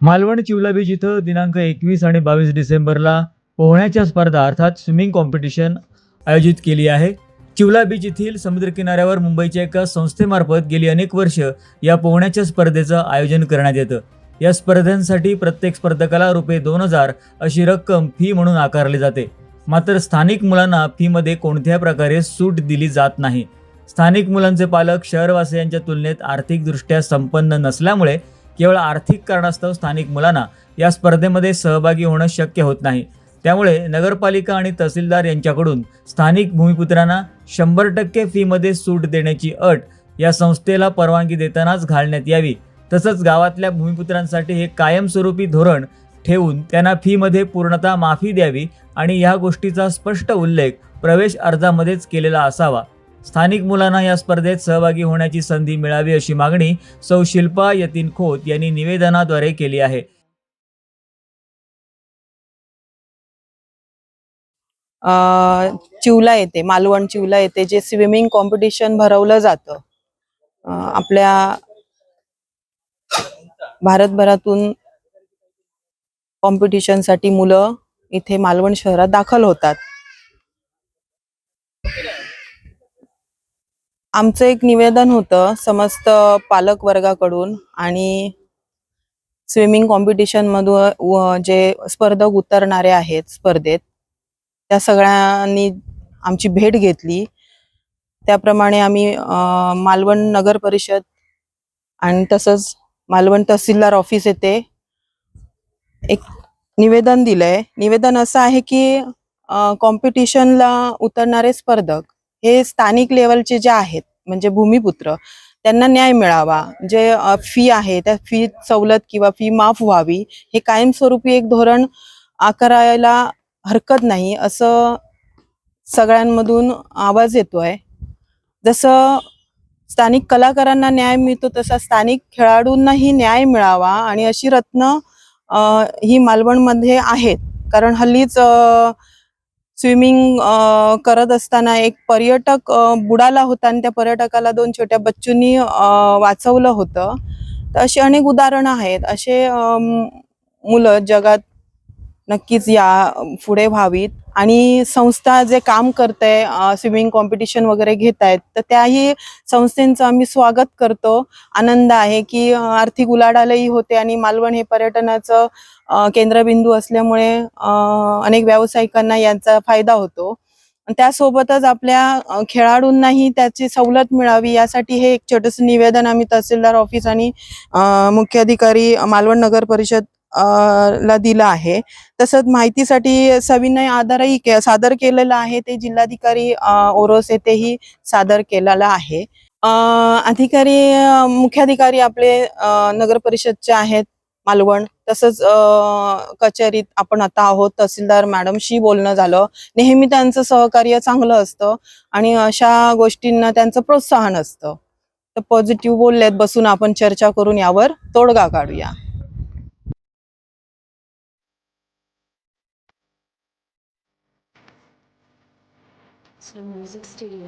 Malvan Chivla beach इथं दिनांक एकवीस आणि बावीस डिसेंबरला पोहण्याच्या स्पर्धा अर्थात स्विमिंग कॉम्पिटिशन आयोजित केली आहे. चिवला बीच येथील समुद्रकिनाऱ्यावर मुंबईच्या एका संस्थेमार्फत गेली अनेक वर्ष या पोहण्याच्या स्पर्धेचं आयोजन करण्यात येतं. या स्पर्धांसाठी प्रत्येक स्पर्धकाला रुपये दोन हजार अशी रक्कम फी म्हणून आकारली जाते. मात्र स्थानिक मुलांना फीमध्ये कोणत्या प्रकारे सूट दिली जात नाही. स्थानिक मुलांचे पालक शहरवासियांच्या तुलनेत आर्थिकदृष्ट्या संपन्न नसल्यामुळे केवळ आर्थिक कारणास्तव स्थानिक मुलांना या स्पर्धेमध्ये सहभागी होणं शक्य होत नाही. त्यामुळे नगरपालिका आणि तहसीलदार यांच्याकडून स्थानिक भूमिपुत्रांना शंभर टक्के फीमध्ये सूट देण्याची अट या संस्थेला परवानगी देतानाच घालण्यात यावी. तसंच गावातल्या भूमिपुत्रांसाठी हे कायमस्वरूपी धोरण ठेवून त्यांना फीमध्ये पूर्णतः माफी द्यावी आणि या गोष्टीचा स्पष्ट उल्लेख प्रवेश अर्जामध्येच केलेला असावा. स्थानिक मुलांना या स्पर्धेत सहभागी होण्याची संधी मिळावी अशी मागणी सौ शिल्पा यतीन खोत यांनी निवेदनाद्वारे केली आहे. अ, चिवला येते मालवण चिवला येते जे स्विमिंग कॉम्पिटिशन भरवलं जातं. आपल्या भारतभरातून कॉम्पिटिशनसाठी मुलं इथे मालवण शहरात दाखल होतात. आमचं एक निवेदन होतं समस्त पालक वर्गाकडून आणि स्विमिंग कॉम्पिटिशनमधून जे स्पर्धक उतरणारे आहेत स्पर्धेत त्या सगळ्यांनी आमची भेट घेतली. त्याप्रमाणे आम्ही मालवण नगर परिषद आणि तसंच मालवण तहसीलदार ऑफिस येथे एक निवेदन दिलंय. निवेदन असं आहे की कॉम्पिटिशनला उतरणारे स्पर्धक हे स्थानिक लेवलचे जे आहेत म्हणजे भूमिपुत्र त्यांना न्याय मिळावा. जे फी आहे त्या फी सवलत किंवा फी माफ व्हावी हे कायमस्वरूपी एक धोरण आकारायला हरकत नाही असं सगळ्यांमधून आवाज येतोय. जसं स्थानिक कलाकारांना न्याय मिळतो तसा स्थानिक खेळाडूंनाही न्याय मिळावा आणि अशी रत्न ही मालवणमध्ये आहेत. कारण हल्लीच स्विमिंग करत असताना एक पर्यटक बुडाला होता आणि त्या पर्यटकाला दोन छोट्या बच्चूंनी वाचवलं होतं. तर अशी अनेक उदाहरणं आहेत. असे मुलं जगात नक्कीच या पुढे व्हावीत. आणि संस्था जे काम करते स्विमिंग कॉम्पिटिशन वगैरे घेत आहेत तर त्याही संस्थेचं आम्ही स्वागत करतो. आनंद आहे की आर्थिक उलाढालही होते आणि मालवण हे पर्यटनाचं केंद्रबिंदू असल्यामुळे अनेक व्यावसायिकांना यांचा फायदा होतो. त्यासोबतच आपल्या खेळाडूंनाही त्याची सवलत मिळावी यासाठी हे एक छोटंसं निवेदन आम्ही तहसीलदार ऑफिस आणि मुख्य अधिकारी मालवण नगर परिषद ला दिलं आहे. तसंच माहितीसाठी सविनय आधारही के- सादर केलेलं आहे. ते जिल्हाधिकारी ओरोस येथेही सादर केलेला आहे. अधिकारी मुख्याधिकारी आपले नगर परिषदचे आहेत मालवण. तसंच कचेरीत आपण आता आहोत तहसीलदार मॅडमशी बोलणं झालं. नेहमी त्यांचं सहकार्य चांगलं असतं आणि अशा गोष्टींना त्यांचं प्रोत्साहन असतं. तर पॉझिटिव्ह बोललेत बसून आपण चर्चा करून यावर तोडगा काढूया. It's a music studio.